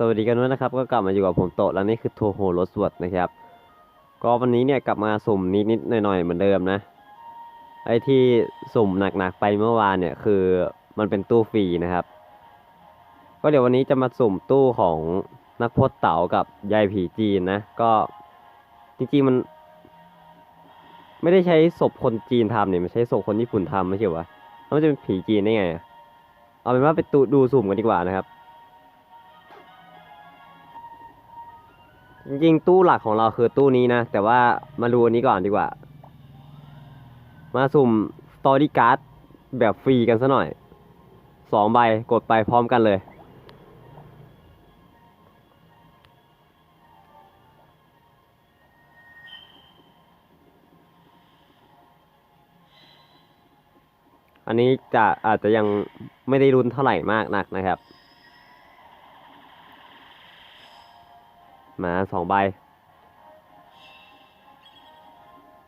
สวัสดีกันด้วยนะครับ ก็กลับมาอยู่กับผมโตแล้วนี่คือโทโฮโรสวดนะครับ ก็วันนี้เนี่ยกลับมาสุ่มนิดๆหน่อยๆเหมือนเดิมนะ ไอ้ที่สุ่มหนักๆไปเมื่อวานเนี่ยคือมันเป็นตู้ฟรีนะครับ ก็เดี๋ยววันนี้จะมาสุ่มตู้ของนักพจน์เต๋ากับยายผีจีนนะ ก็จริงๆมัน ไม่ได้ใช้ศพคนจีนทำเนี่ยมันใช้ศพคนญี่ปุ่นทำไม่ใช่หรอวะแล้วมันจะเป็นผีจีนได้ไง เอาเป็นว่าไปดูสุ่มกันดีกว่านะครับ จริงๆตู้หลักของเราคือตู้นี้นะ แต่ว่ามาดูอันนี้ก่อนดีกว่า มาสุ่มสตอรี่การ์ดแบบฟรีกันซะหน่อยสองใบกดไปพร้อมกันเลยอันนี้จะอาจจะยังไม่ได้รุนเท่าไหร่มากนักนะครับ มาสองใบ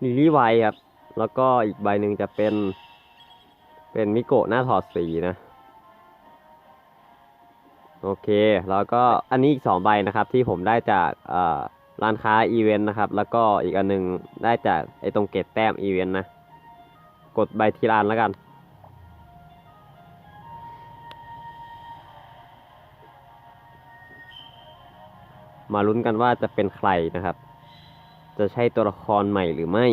ลิลี่ไวครับ แล้วก็อีกใบหนึ่งจะเป็น เป็นมิโกะหน้าถอดสีนะ โอเค แล้วก็อันนี้อีกสองใบนะครับ ที่ผมได้จากร้านค้าอีเวนต์นะครับ แล้วก็อีกอันหนึงได้จากไอตรงเกตแต้มอีเวนต์นะ กดใบทีลานแล้วกัน มาลุ้นกันว่าจะเป็นใครนะครับ จะใช่ตัวละครใหม่หรือไม่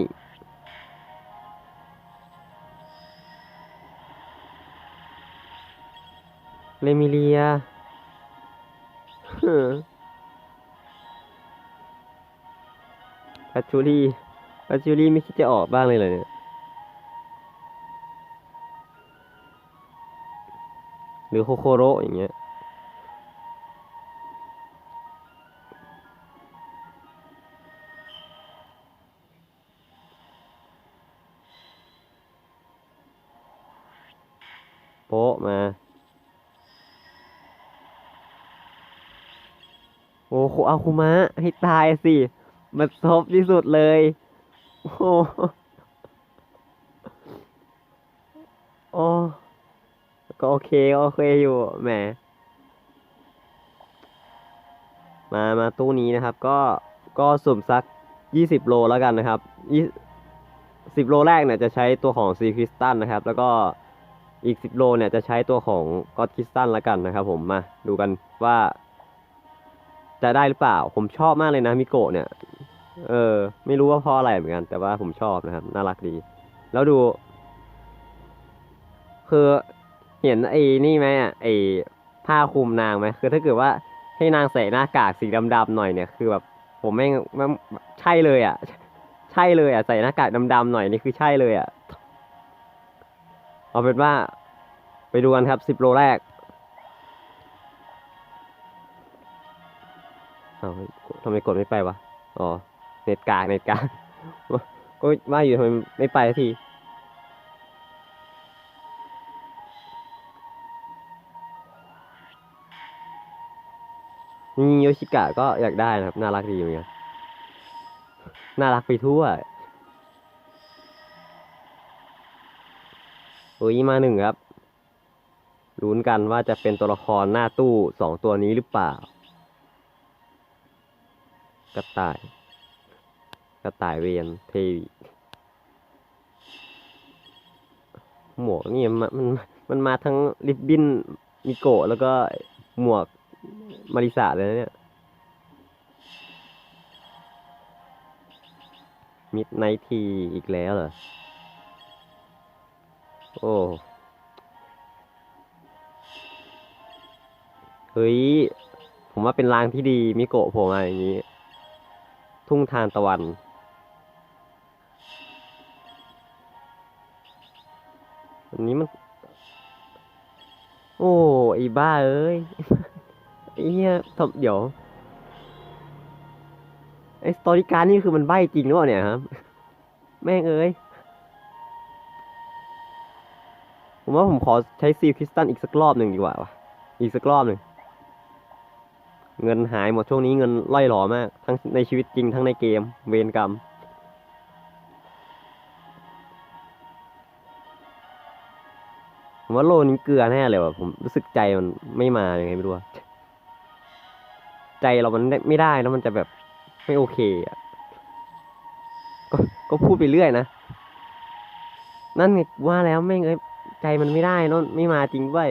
เลมิเลียพัชชูรี่พัชชูรี่ไม่คิดจะออกบ้างเลยเหรอเนี่ยหรือโคโคโรอย่างเงี้ย โป๊ะมา โอ้โหอาคุมะให้ตายสิ มันซบที่สุดเลย โอ้โหโอ้ก็โอเคก็โอเคอยู่แหม มา มาตู้นี้นะครับ ก็ ก็สุ่มสักยี่สิบโลแล้วกันนะครับยี่สิบโลแรกเนี่ยจะใช้ตัวของซีคริสตันนะครับ แล้วก็ อีกสิบโลเนี่ยจะใช้ตัวของก็อดคิสตันแล้วกันนะครับผมมาดูกันว่า จะได้หรือเปล่า ผมชอบมากเลยนะมิโกะเนี่ย เออ ไม่รู้ว่าเพราะอะไรเหมือนกัน แต่ว่าผมชอบนะครับ น่ารักดี แล้วดู คือเห็นไอ้นี่ไหมอะไอ้ผ้าคลุมนางไหมคือถ้าเกิดว่าให้นางใส่หน้ากากสีดำๆหน่อยเนี่ยคือแบบผมแม่งแม่งใช่เลยอะ ใช่เลยอะใส่หน้ากากดำๆหน่อยนี่คือใช่เลยอะ เอาเป็นว่าไปดูกันครับสิบโลแรกเอ้าทำไมกดไม่ไปวะ อ๋อ เน็ตกากเน็ตกากก็ว่าอยู่ทำไมไม่ไปทีนี่โยชิกะก็อยากได้นะครับ น่ารักดีเหมือนกัน น่ารักไปทั่ว อุ้ยมาหนึ่งครับลุ้นกันว่าจะเป็นตัวละครหน้าตู้สองตัวนี้หรือเปล่า กระต่าย กระต่ายเวียนเทวีหมวกนี่มันมันมันมาทั้งริบบิ้นมิโกะแล้วก็หมวกมาริสาเลยนะเนี่ยมิดไนทีอีกแล้วเหรอ โอ้เฮ้ย ผมว่าเป็นรางที่ดีมิโกะผมมาอย่างนี้ ทุ่งทานตะวัน อันนี้มัน โอ้ไอ้บ้าเอ้ยไอ้เหี้ยทำเดี๋ยวไอ้สตอรี่การดนี่คือมันใบ้จริงหรือเปล่าเนี่ยครับ แม่งเอ้ย ผมว่าผมขอใช้ซีลคริสตัลอีกสักรอบหนึ่งดีกว่าวะอีกสักรอบหนึ่ง เงินหายหมดช่วงนี้เงินล่ยหลอมาก ทั้งในชีวิตจริงทั้งในเกม เวรกรรม ผมว่าโลนี้เกลือแน่เลยว่ะผมรู้สึกใจมันไม่มายังไงไม่รู้ใจเรามันไม่ได้แล้วมันจะแบบไม่โอเคอะก็ก็พูดไปเรื่อยนะ นั่นไงว่าแล้วไม่งเอ้ย ใจมันไม่ได้เนอะไม่มาจริงด้วย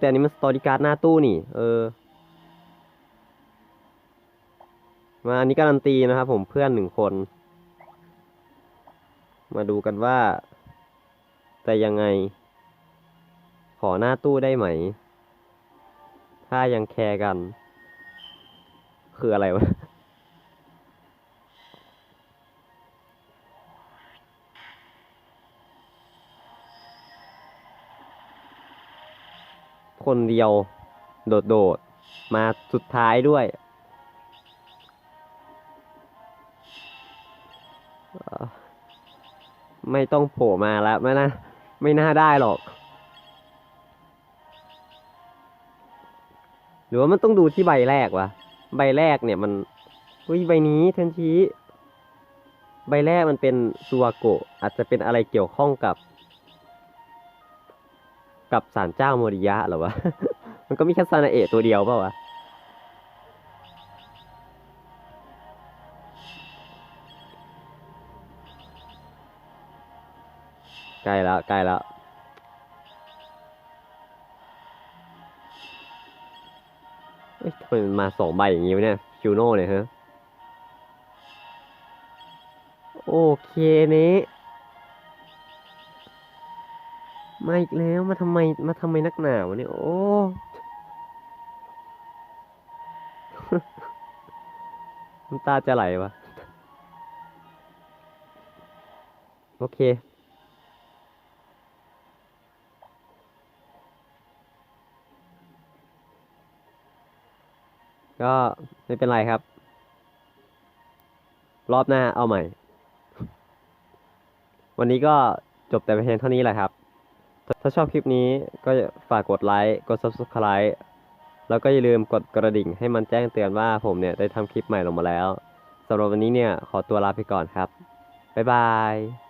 แต่อันนี้มันสตอรี่การ์ดหน้าตู้นี่ เออ มาอันนี้การันตีนะครับผมเพื่อนหนึ่งคน มาดูกันว่าจะยังไง ขอหน้าตู้ได้ไหม ถ้ายังแคร์กัน คืออะไรวะ คนเดียว โดดๆ มาสุดท้ายด้วย ไม่ต้องโผล่มาแล้วไม่น่าไม่น่าได้หรอก หรือว่ามันต้องดูที่ใบแรกวะ ใบแรกเนี่ยมันอุ้ยใบนี้เทนชีใบแรกมันเป็นซัวโกะอาจจะเป็นอะไรเกี่ยวข้องกับ กับศาลเจ้าโมริยะหรอวะ มันก็มีแค่ซานาเอะตัวเดียวเปล่าวะ ใกล้แล้ว ใกล้แล้วเอ้ยทำไมมันมาสองใบอย่างงี้วะเนี่ยคิวโน่เนี่ยฮะ โอเคนี้ มาอีกแล้วมาทำไมมาทำไมนักหนาวเนี่ย โอ้ น้ำตาจะไหลวะ โอเค ก็ไม่เป็นไรครับ รอบหน้าเอาใหม่ วันนี้ก็จบแต่เพียงเท่านี้แหละครับ ถ้าชอบคลิปนี้ก็ฝากกดไลค์ กด subscribe แล้วก็อย่าลืมกดกระดิ่งให้มันแจ้งเตือนว่าผมเนี่ยได้ทำคลิปใหม่ลงมาแล้วสำหรับวันนี้เนี่ยขอตัวลาไปก่อนครับ บ๊ายบาย